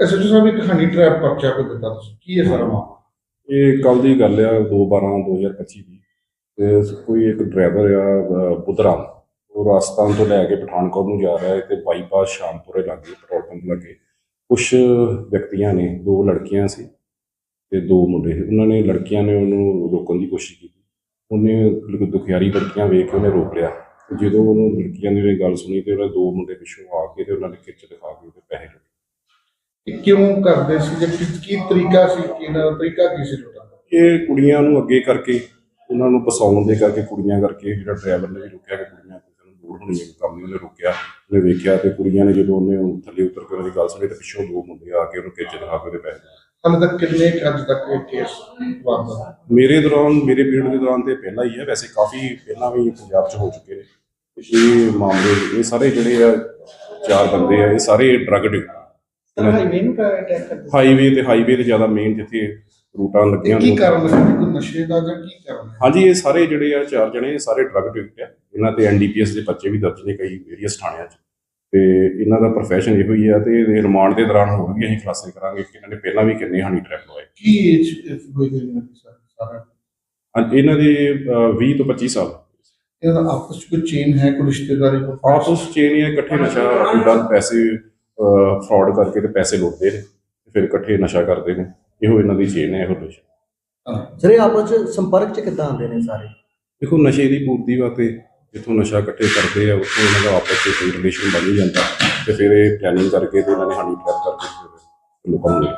SHO ਸਾਹਿਬ ਇੱਕ honey trap ਪਰਚਾ ਕੋ ਦਿੱਤਾ ਤੁਸੀਂ? ਕੀ ਹੈ ਸਾਰਾ ਮਾਮਲਾ? ਇਹ ਕੱਲ ਦੀ ਗੱਲ ਆ 2/12/2025 ਦੀ ਤੇ ਕੋਈ ਇੱਕ ਡਰਾਈਵਰ ਆ ਅਹ, ਬੁੱਧਰਾਮ। ਉਹ ਰਾਜਸਥਾਨ ਤੋਂ ਲੈ ਕੇ ਪਠਾਨਕੋਟ ਨੂੰ ਜਾ ਰਿਹਾ ਹੈ ਤੇ ਬਾਈਪਾਸ ਸ਼ਾਮਪੁਰੇ ਲਾਗੇ ਪੈਟਰੋਲ ਪੰਪ ਲਾਗੇ। ਕੁਝ ਵਿਅਕਤੀਆਂ ਨੇ ਦੋ ਲੜਕੀਆਂ ਸੀ ਤੇ ਦੋ ਮੁੰਡੇ ਸੀ। ਉਹਨਾਂ ਨੇ ਲੜਕੀਆਂ ਨੇ ਉਹਨੂੰ ਰੋਕਣ ਦੀ ਕੋਸ਼ਿਸ਼ ਕੀਤੀ। ਉਹਨੇ ਦੁਖਿਆਰੀ ਲੜਕੀਆਂ ਵੇਖ ਕੇ ਉਹਨੇ ਰੋਕ ਲਿਆ। ਤੇ ਜਦੋਂ ਉਹਨੂੰ ਲੜਕੀਆਂ ਦੀ ਉਹਨੇ ਗੱਲ ਸੁਣੀ ਤੇ ਉਹਨੇ ਦੋ ਮੁੰਡੇ ਪਿੱਛੋਂ ਆ ਕੇ ਤੇ ਉਹਨਾਂ ਨੇ ਖਿੱਚ ਦਿਖਾ ਕੇ ਉਹਦੇ ਪੈਸੇ ਲਏ ਕਿਉਂ ਕਰਦੇ ਸੀ ਜੇ ਕੀ- ਕੀ ਤਰੀਕਾ ਸੀ ਕਿ ਇਹਨਾਂ ਦਾ ਤਰੀਕਾ ਕੀ ਸੀ ਲੁੱਟਣ ਦਾ? ਇਹ ਕੁੜੀਆਂ ਨੂੰ ਅੱਗੇ ਕਰਕੇ ਉਹਨਾਂ ਨੂੰ ਫਸਾਉਣ ਦੇ ਕਰਕੇ ਕੁੜੀਆਂ ਕਰਕੇ ਜਿਹੜਾ ਡਰਾਈਵਰ ਨੇ ਵੀ ਰੋਕਿਆ ਕਿ ਕੁੜੀਆਂ ਕਿਸੇ ਨੂੰ ਦੂਰ ਹੋਣੀ ਹੈ ਕੰਮ ਨਹੀਂ ਉਹਨੇ ਰੋਕਿਆ। ਉਹਨੇ ਵੇਖਿਆ ਤੇ ਕੁੜੀਆਂ ਨੇ ਜਦੋਂ ਉਹਨੇ ਉਹ ਥੱਲੇ ਉਤਰ ਕੇ ਉਹਨਾਂ ਦੀ ਗੱਲ ਸੁਣੀ ਤੇ ਪਿੱਛੋਂ ਦੋ ਮੁੰਡੇ ਆ ਕੇ ਉਹਨੂੰ ਖਿੱਚ ਦਿਖਾ ਕੇ ਉਹਦੇ ਪੈਸੇ ਲਏ। ਹਾਲੇ ਤੱਕ ਕਿੰਨੇ ਕੁ ਅੱਜ ਤੱਕ ਇਹ ਕੇਸ ਵਾਰਦਾ ਮੇਰੇ ਦੌਰਾਨ ਮੇਰੇ ਪੀਰੀਅਡ ਦੇ ਦੌਰਾਨ ਤੇ ਪਹਿਲਾਂ ਹੀ ਹੈ ਵੈਸੇ ਕਾਫੀ ਪਹਿਲਾਂ ਵੀ ਪੰਜਾਬ 'ਚ ਹੋ ਚੁੱਕੇ ਨੇ। ਇਹ ਮਾਮਲੇ ਇਹ ਸਾਰੇ ਜਿਹੜੇ ਆ ਚਾਰ ਬੰਦੇ ਆ ਇਹ ਸਾਰੇ ਡਰੱਗ ਡੇ ਹਾਈਵੇ ਨੂੰ ਅਟੈਕ ਕਰਦੇ ਹਾਈਵੇ ਤੇ ਹਾਈਵੇ ਤੇ ਜ਼ਿਆਦਾ ਮੇਨ ਜਿੱਥੇ ਰੂਟਾਂ ਲੱਗੀਆਂ ਕੀ ਹੁੰਦੀਆਂ ਕਾਰਨ ਹੈ ਕੋਈ ਨਸ਼ੇ ਦਾ ਜਾਂ ਕੀ ਕਾਰਨ ਹੈ ਹਾਂਜੀ ਇਹ ਸਾਰੇ ਜਿਹੜੇ ਆ ਚਾਰ ਜਣੇ ਇਹ ਸਾਰੇ ਡਰੱਗ ਐਡਿਕਟ ਆ। ਇਹਨਾਂ ਤੇ ਐਨਡੀਪੀਐਸ ਦੇ ਬੱਚੇ ਵੀ ਦਰਜ ਨੇ ਕਈ ਵੇਰੀਅਸ ਥਾਣਿਆਂ 'ਚ। ਤੇ ਇਹਨਾਂ ਦਾ ਪ੍ਰੋਫੈਸ਼ਨ ਇਹੋ ਹੀ ਆ ਤੇ ਇਹਦੇ ਰਿਮਾਂਡ ਦੇ ਦੌਰਾਨ ਹੋਰ ਵੀ ਅਸੀਂ ਖੁਲਾਸੇ ਕਰਾਂਗੇ ਕਿ ਇਹਨਾਂ ਨੇ ਪਹਿਲਾਂ ਵੀ ਕਿੰਨੇ ਹਨੀ ਟ੍ਰੈਪ ਲਵਾਏ। ਕੀ ਏਜ ਹੋਈ ਇਹਨਾਂ ਦੀ ਸਾਰੀ- ਸਾਰਾ? ਅੱਜ ਇਹਨਾਂ ਦੇ ਅਹ, 20 ਤੋਂ 25 ਸਾਲ। ਇਹਨਾਂ ਦਾ ਆਪਸ ਵਿੱਚ ਕੋਈ ਚੇਨ ਹੈ ਕੋਈ ਰਿਸ਼ਤੇਦਾਰੀ ਕੋਈ ਆਪਸ ਚ ਇਹ ਨਹੀਂ ਹੈ ਇਕੱਠੇ ਨਸ਼ਾ ਡਰ ਪੈਸੇ ਫਰਾਡ ਕਰਕੇ ਤੇ ਪੈਸੇ ਲੁੱਟਦੇ ਨੇ ਤੇ ਫਿਰ ਇਕੱਠੇ ਨਸ਼ਾ ਕਰਦੇ ਨੇ। ਇਹੋ ਇਹਨਾਂ ਦੀ ਚੇਨ ਹੈ ਇਹੋ ਨਸ਼ਾ। ਹਾਂ। ਸਰ ਇਹ ਆਪਸ ਚ ਸੰਪਰਕ ਚ ਕਿੱਦਾਂ ਆਉਂਦੇ ਨੇ ਸਾਰੇ? ਦੇਖੋ ਨਸ਼ੇ ਦੀ ਪੂਰਤੀ ਵਾਸਤੇ ਜਿੱਥੋਂ ਨਸ਼ਾ ਇਕੱਠੇ ਕਰਦੇ ਆ ਉੱਥੋਂ ਇਹਨਾਂ ਦਾ ਆਪਸ ਵਿੱਚ ਕੋਈ ਰਿਲੇਸ਼ਨ ਬਣ ਹੀ ਜਾਂਦਾ। ਤੇ ਫਿਰ ਇਹ ਪਲੈਨਿੰਗ ਕਰਕੇ ਤੇ ਇਹਨਾਂ ਨੇ ਹਨੀ ਟ੍ਰੈਪ ਕਰਕੇ ਲੋਕਾਂ ਨੂੰ